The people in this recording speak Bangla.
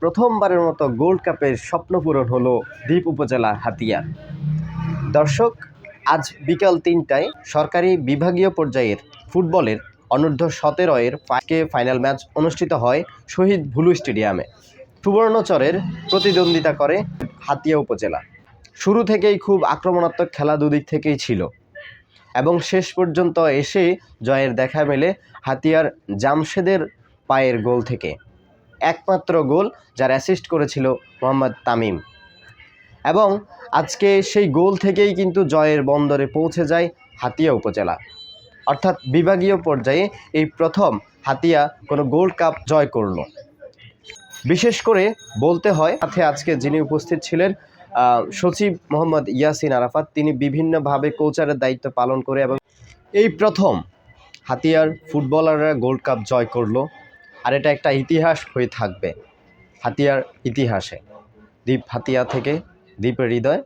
প্রথমবারের মতো গোল্ড কাপের স্বপ্ন পূরণ হলো দ্বীপ উপজেলা হাতিয়া দর্শক, আজ বিকাল তিনটায় সরকারি বিভাগীয় পর্যায়ের ফুটবলের অনূর্ধ্ব সতেরো এর ফাইনাল ম্যাচ অনুষ্ঠিত হয় শহীদ ভুলু স্টেডিয়ামে। সুবর্ণচরের প্রতিদ্বন্দ্বিতা করে হাতিয়া উপজেলা। শুরু থেকেই খুব আক্রমণাত্মক খেলা দুদিক থেকেই ছিল এবং শেষ পর্যন্ত এসে জয়ের দেখা মেলে হাতিয়ার জামশেদের পায়ের গোল থেকে। একমাত্র গোল যার অ্যাসিস্ট করেছিল মোহাম্মদ তামিম। এবং আজকে সেই গোল থেকেই কিন্তু জয়ের বন্দরে পৌঁছে যায় হাতিয়া উপজেলা। অর্থাৎ বিভাগীয় পর্যায়ে এই প্রথম হাতিয়া কোনো গোল্ড কাপ জয় করল। বিশেষ করে বলতে হয়, সাথে আজকে যিনি উপস্থিত ছিলেন সচিব মোহাম্মদ ইয়াসিন আরাফাত, তিনি বিভিন্নভাবে কোচারের দায়িত্ব পালন করে এবং এই প্রথম হাতিয়ার ফুটবলাররা গোল্ড কাপ জয় করল। আর এটা একটা ইতিহাস হয়ে থাকবে হাতিয়ার ইতিহাসে। দ্বীপ হাতিয়া থেকে দ্বীপের হৃদয়